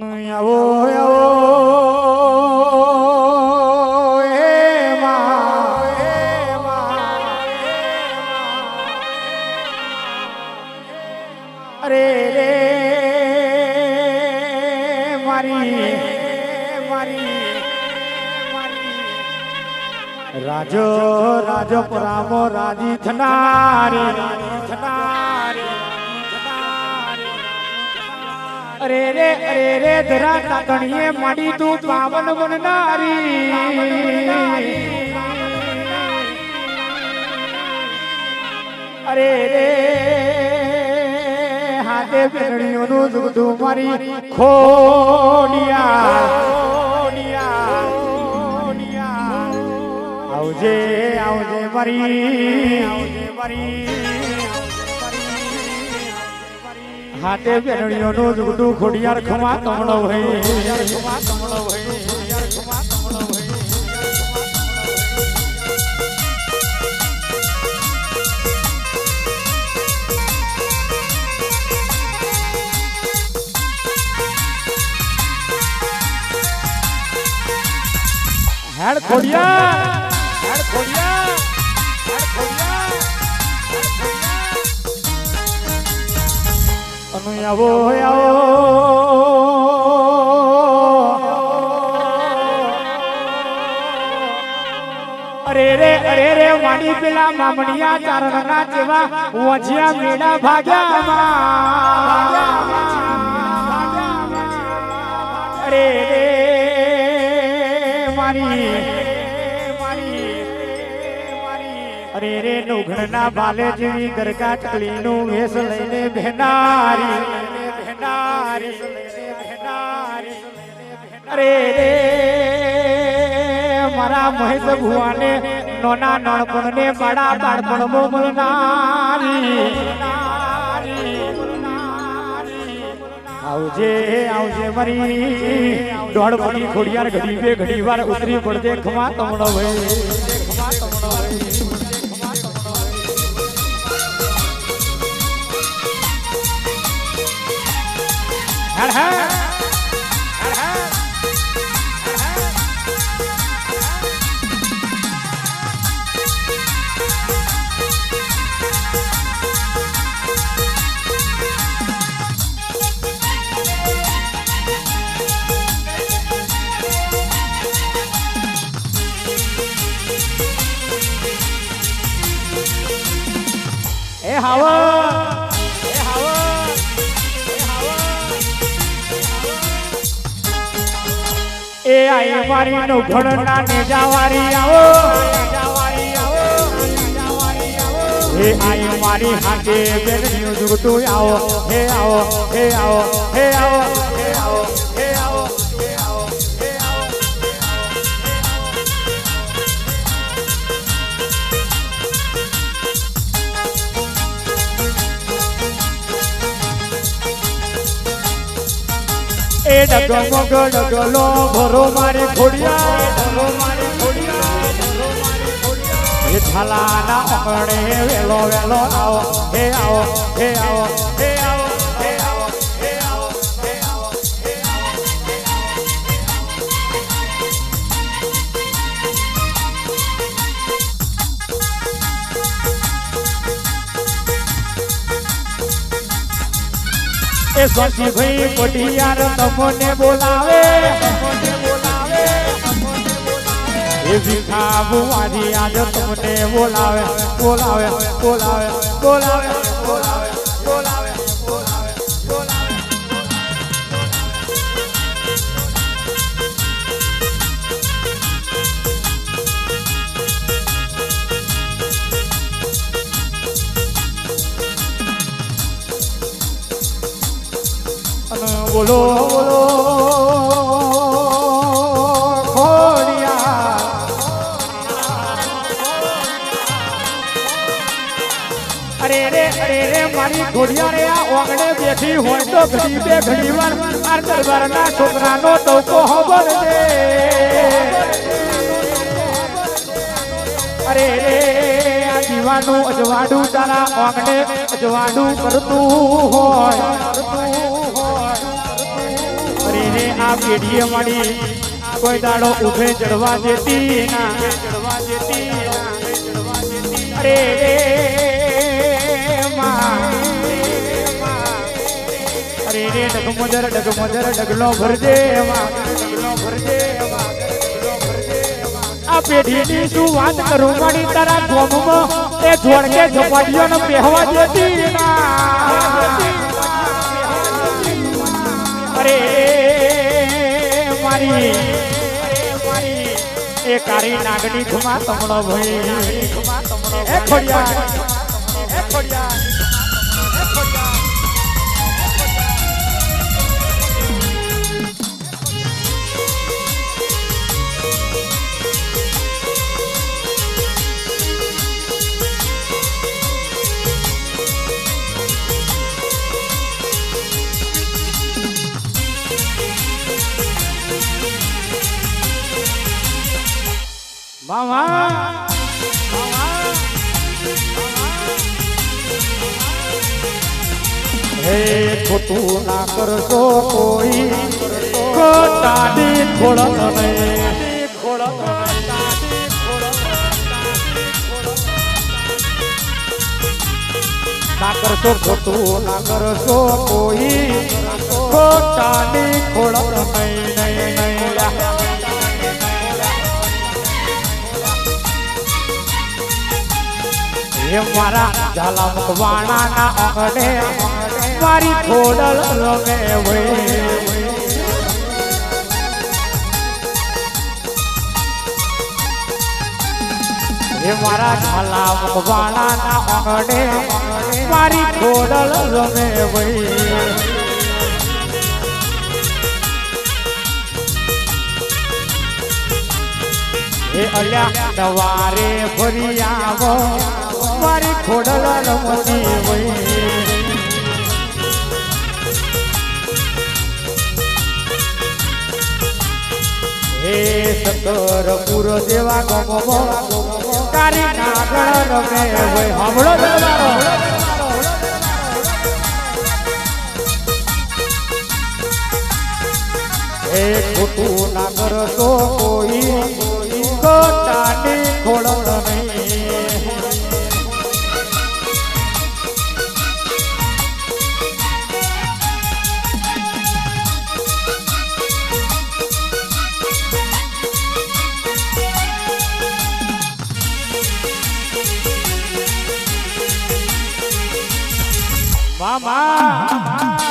આવો આવો એ અરે રે મારી રાજો રાજો રામો રાજી થનારી થનારી અરે રે અરે રે ધરા તાતણીએ માડી તું પાવન બનનારી અરે રે, હાથે પેરણીઓનું દુધું મારી ખોડિયા. આવજે આવજે મરી, આવજે મારી. હાથે બેરણીઓનું દુધું ખોડિયાર ખમા કમળો હોય ખમા કમળો હોય ખમા કમળો હોય હેડ ખોડિયા હેડ ખોડિયા હેડ ખોડિયા આવો આવો અરે રે અરે રે, વાણી પેલા મામણિયા ચારણના જેવા વજિયા મેળા ભાગ્યા અરે રે, મારી અરે રે નુઘણના બાલે જેવી ગરગા ટકલીનું વેશ લઈને ભેનારી ભેનારી ભેનારી અરે રે, મારા મહેશ ભુવાને નોના નણપણને બડા બાળપણ મળનારી આવજે આવજે મરી. દોડ પડી ખોડિયાર ઘડી બે ઘડી વાર ઉતરી પડજે ખમા તમણો ભાઈ ખમા તમણો ભાઈ. 好啊。એ આઈ મારી નો ઘડના ને જાવારી આવો. હે આઈ મારી હાથે જુગતું આવો આવો. હે આવો હે આવો હે આવો. એ ડગો મગો ડગલો ભરો મારી ખોડિયા ભરો મારી ખોડિયા એ છાલાના અંગણે વેલો વેલો આવો હે આવો હે આવો હે એ સ્વામી ભાઈ કોટિયાર તમને બોલાવે. એ ભીખા આજ તમને બોલાવે બોલાવે બોલાવે બોલાવે બોલાવે. બોલો બોલો અરે રે અરે રે મારી ઘોડિયા રે આ ઓગણે બેઠી હોય તો ઘડી વાર દરબારના છોકરાનો ટોકો ખબર દે અરે રે આ દીવાનું અજવાડું તારા ઓગણે અજવાડું કરતું હોય આ પેઢીએ મળી કોઈ દાડો ઉભે ચડવા દેતી ના. ચડવા ડગમજર ડગમજર ડગલો ભરજે ડગલો ભરજે. આ શું વાત કરું મારી તારા ગોમમાં? એ જોડકે ઝપાટીઓને પહેવા દેતી ના. મારી એ કારી નાગની ખુમા તમણો ભાઈ એ ખોડિયા એ ખોડિયા મામા હે ખોટું ના કરશો કોઈ. ખોટાની ખોળત નહીં. ના કરશો, ખોટું ના કરશો કોઈ. ખોટાની ખોળત નહીં નહીં હે મારા ઝાલા મુખવાણા ના આંગણે, મારી ખોડલ રમે વે હે મારા ઝાલા મુખવાણા ના આંગણે, મારી ખોડલ રમે વે હે અલ્યા, દવારે ફરી આવો મારી ખોડલા રમતી હોય. હે સતર પુર દેવા ગમો તારી નાગણ રમે હોય. હમળો દરબારો એ ખોટું ના કરશો કોઈ. ખોટાની ખોળણ મામા